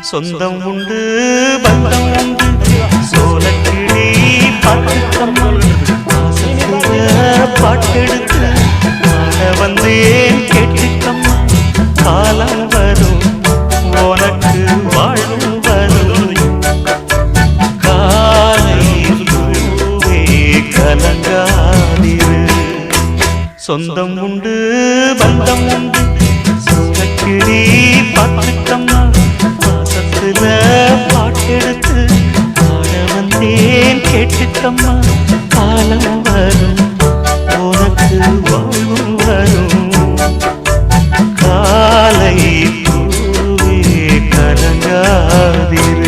சொந்தம் உண்டு பந்தம் உண்டு. சோலக்கிளி பாட்டுக்கம்மல் பாட்டெடுத்து ஆட வந்தேன் கேட்டுக்கம்மா. காலம் வரும் உனக்கு வாழும் வரும். காலை கலங்காதிரு. சொந்தம் உண்டு பந்தம் உண்டு. சித்தம்மா காலம் வரும். உனக்கு வாழ்வும் வரும். காலை கலங்காதிரு.